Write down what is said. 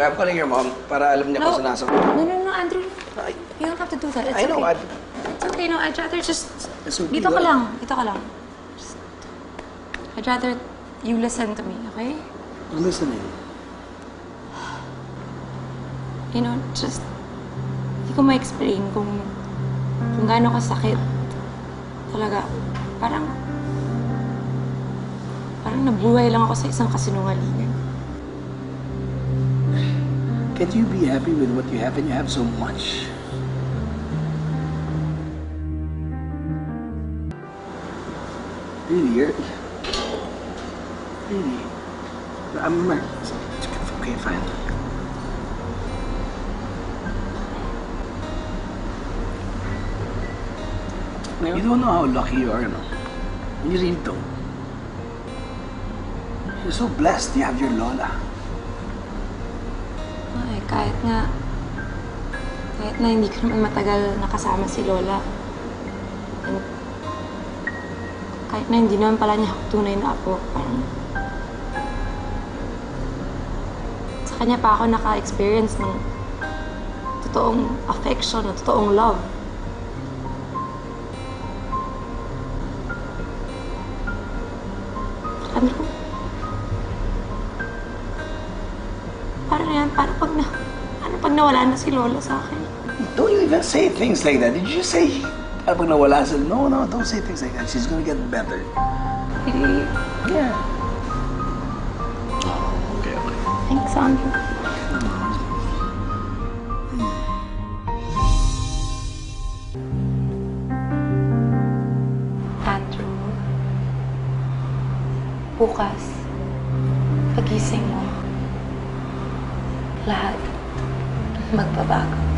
Okay, I'm calling your mom para alam niya No. kung saan nasa. No, no, no, Andrew. You don't have to do that. It's I know, okay. I'd- It's okay, no. I'd rather just... It's okay, Dito ka lang. Dito ka lang. Just... I'd rather you listen to me, okay? I'm listening. You know, just... Hindi ko ma-explain kung... Kung gaano kasakit. Talaga. Parang... Parang nabuhay lang ako sa isang kasinungalingan. Can't you be happy with what you have and you have so much? Really, you're... Really? I'm... Okay, fine. You don't know how lucky you are, no? You really don't. You're so blessed you have your Lola. Ay, kahit nga... Kahit na hindi ko naman matagal nakasama si Lola. And, kahit na hindi naman pala niya tunay na apo. Parang... Sa kanya pa ako naka-experience ng totoong affection, ng totoong love. Andrew, Paano nawala na si Lola sa akin? Don't you even say things like that. Did you say, ah, pag nawala sila? No, no, don't say things like that. She's gonna get better. Really? Yeah. Oh, okay, okay. Thanks, Andrew. Andrew, bukas, pagising mo, lahat magbabago.